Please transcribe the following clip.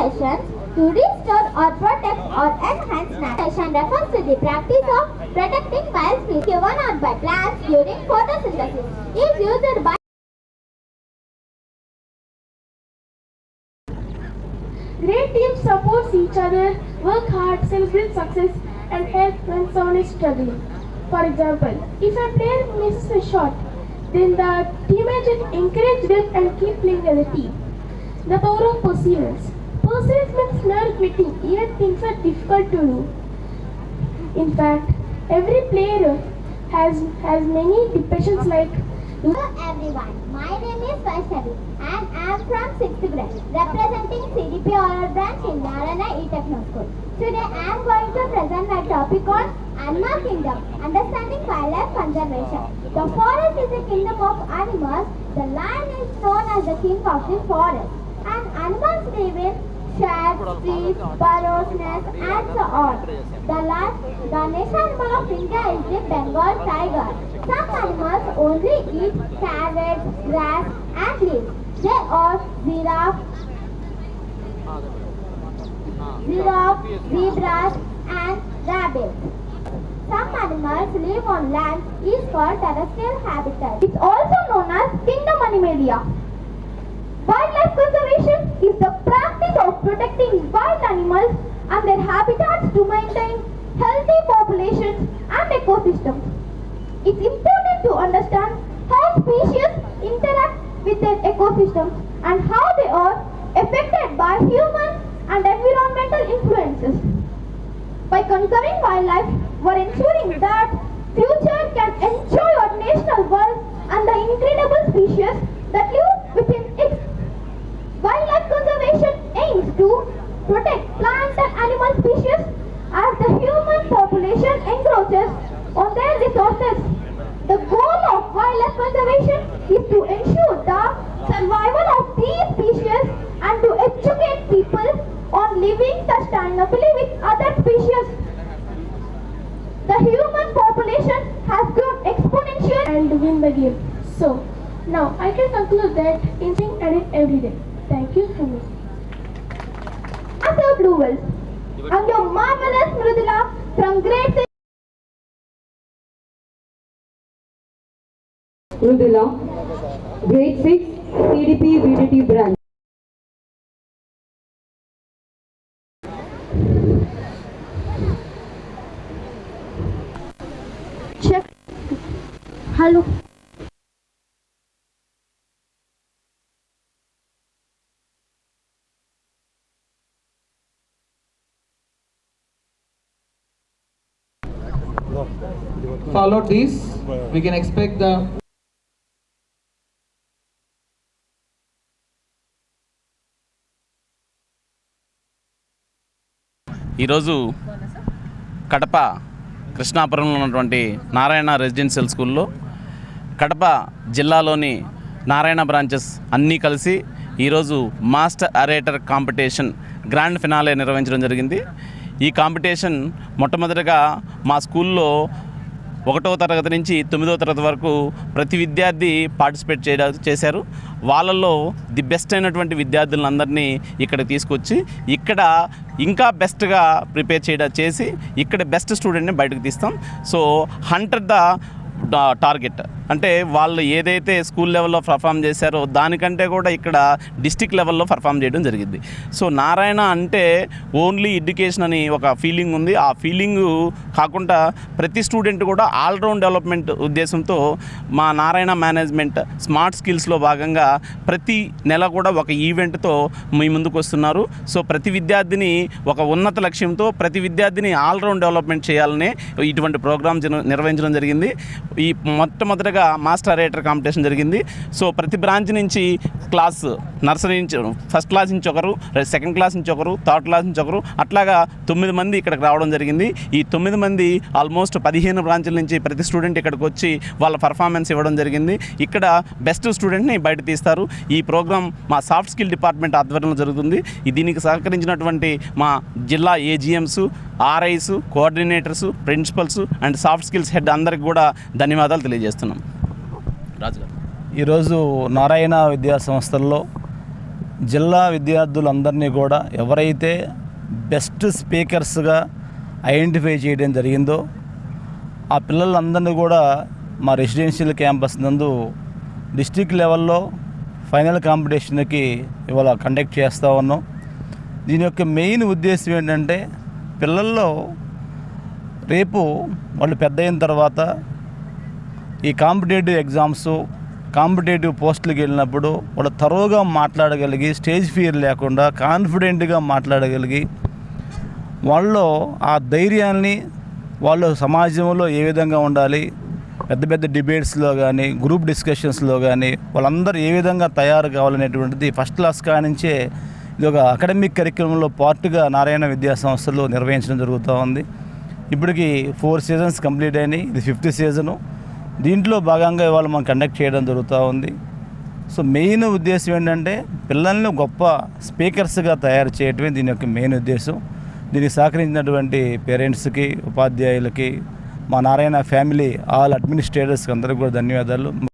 manipulations to restore or protect or enhance navigation refers to the practice of protecting wild species given out by plants during photosynthesis. Is used by Great teams support each other, work hard, celebrate success, and help when someone is struggling. For example, if a player misses a shot, then the teammates encourage them and keep playing as a team. The power of perseverance. Perseverance means never quitting, even things are difficult to do. In fact, every player has has many depressions like Hello everyone, my name is Vaishnavi and I am from 6th grade representing CDP Oral branch in Narayana E-Techno School. Today I am going to present my topic on Animal Kingdom, Understanding Wildlife Conservation. The forest is a kingdom of animals. The lion is known as the king of the forest. And animals live in sheds, trees, nests and so on. The last, animal of India is the Bengal tiger. Some animals only eat carrots, grass and leaves. They are giraffe, giraffe, zebras and rabbits. Some animals live on land is called terrestrial habitat. It's also known as kingdom animalia. Wildlife conservation is the practice of protecting wild animals and their habitats to maintain healthy populations and ecosystems. It's important to understand how species interact with their ecosystems and how they are affected by human and environmental influences. By conserving wildlife, we're ensuring that future can enjoy our national wealth and the incredible species you. So, now I can conclude that inching and in every day. Thank you so much. After approval, and your marvelous Mrudula from Great Mrudula, Grade 6, CDP VDT branch. Check. Hello. Followed this, we can expect the ఈరోజు కడప కృష్ణాపురంలో ఉన్నటువంటి Narayana residential స్కూల్లో కడప జిల్లాలోని Narayana branches అన్నీ కలిసి ఈరోజు master orator competition grand finale నిర్వహించడం జరిగింది. ఈ కాంపిటీషన్ మొట్టమొదటిగా మా స్కూల్లో ఒకటో తరగతి నుంచి తొమ్మిదవ తరగతి వరకు ప్రతి విద్యార్థి పార్టిసిపేట్ చేయడా చేశారు. వాళ్ళల్లో ది బెస్ట్ అయినటువంటి విద్యార్థులందరినీ ఇక్కడ తీసుకొచ్చి ఇక్కడ ఇంకా బెస్ట్గా ప్రిపేర్ చేయడం చేసి ఇక్కడ బెస్ట్ స్టూడెంట్ని బయటకు తీస్తాం. So hundred the target. అంటే వాళ్ళు ఏదైతే స్కూల్ లెవెల్లో పర్ఫామ్ చేశారో దానికంటే కూడా ఇక్కడ డిస్టిక్ లెవెల్లో పర్ఫామ్ చేయడం జరిగింది. సో నారాయణ అంటే ఓన్లీ ఎడ్యుకేషన్ అని ఒక ఫీలింగ్ ఉంది. ఆ ఫీలింగ్ కాకుండా ప్రతి స్టూడెంట్ కూడా ఆల్రౌండ్ డెవలప్మెంట్ ఉద్దేశంతో మా నారాయణ మేనేజ్మెంట్ స్మార్ట్ స్కిల్స్లో భాగంగా ప్రతి నెల కూడా ఒక ఈవెంట్తో మీ ముందుకు వస్తున్నారు. సో ప్రతి విద్యార్థిని ఒక ఉన్నత లక్ష్యంతో ప్రతి విద్యార్థిని ఆల్రౌండ్ డెవలప్మెంట్ చేయాలని ఇటువంటి ప్రోగ్రామ్ నిర్వహించడం జరిగింది. ఈ మొట్టమొదటిగా మాస్టర్ రేటర్ కాంపిటీషన్ జరిగింది. సో ప్రతి బ్రాంచ్ నుంచి క్లాస్ నర్సరీ నుంచి ఫస్ట్ క్లాస్ నుంచి ఒకరు సెకండ్ క్లాస్ నుంచి ఒకరు థర్డ్ క్లాస్ నుంచి ఒకరు అట్లాగా తొమ్మిది మంది ఇక్కడికి రావడం జరిగింది. ఈ తొమ్మిది మంది ఆల్మోస్ట్ పదిహేను బ్రాంచ్ల నుంచి ప్రతి స్టూడెంట్ ఇక్కడికి వచ్చి వాళ్ళ పర్ఫార్మెన్స్ ఇవ్వడం జరిగింది. ఇక్కడ బెస్ట్ స్టూడెంట్ని బయట తీస్తారు. ఈ ప్రోగ్రామ్ మా సాఫ్ట్ స్కిల్ డిపార్ట్మెంట్ ఆధ్వర్యంలో జరుగుతుంది. దీనికి సహకరించినటువంటి మా జిల్లా AGMs RIs coordinators principals and soft skills head అందరికి కూడా ధన్యవాదాలు తెలియజేస్తున్నాం. రాజుగారు. ఈరోజు నారాయణ విద్యా సంస్థల్లో జిల్లా విద్యార్థులందరినీ కూడా ఎవరైతే బెస్ట్ స్పీకర్స్గా ఐడెంటిఫై చేయడం జరిగిందో ఆ పిల్లలందరినీ కూడా మా రెసిడెన్షియల్ క్యాంపస్ నందు డిస్టిక్ లెవెల్లో ఫైనల్ కాంపిటీషన్కి ఇవాళ కండక్ట్ చేస్తూ ఉన్నాం. దీని యొక్క మెయిన్ ఉద్దేశం ఏంటంటే పిల్లల్లో రేపు వాళ్ళు పెద్ద అయిన తర్వాత ఈ కాంపిటేటివ్ ఎగ్జామ్స్ కాంపిటేటివ్ పోస్టులకు వెళ్ళినప్పుడు వాళ్ళు తరోగా మాట్లాడగలిగి స్టేజ్ ఫియర్ లేకుండా కాన్ఫిడెంట్గా మాట్లాడగలిగి వాళ్ళలో ఆ ధైర్యాన్ని వాళ్ళు సమాజంలో ఏ విధంగా ఉండాలి పెద్ద పెద్ద డిబేట్స్లో కానీ గ్రూప్ డిస్కషన్స్లో కానీ వాళ్ళందరూ ఏ విధంగా తయారు కావాలనేటువంటిది ఫస్ట్ క్లాస్ కానించే ఇది ఒక అకాడమిక్ కరిక్యులంలో పార్ట్గా నారాయణ విద్యా సంస్థలు నిర్వహించడం జరుగుతూ ఉంది. ఇప్పటికి ఫోర్ సీజన్స్ కంప్లీట్ అయినాయి. ఇది ఫిఫ్త్ సీజను. దీంట్లో భాగంగా ఇవాళ మనం కండక్ట్ చేయడం జరుగుతూ ఉంది. సో మెయిన్ ఉద్దేశం ఏంటంటే పిల్లల్ని గొప్ప స్పీకర్స్గా తయారు చేయటమే దీని యొక్క మెయిన్ ఉద్దేశం. దీనికి సహకరించినటువంటి పేరెంట్స్కి ఉపాధ్యాయులకి మా నారాయణ ఫ్యామిలీ ఆల్ అడ్మినిస్ట్రేటర్స్కి అందరికీ కూడా ధన్యవాదాలు.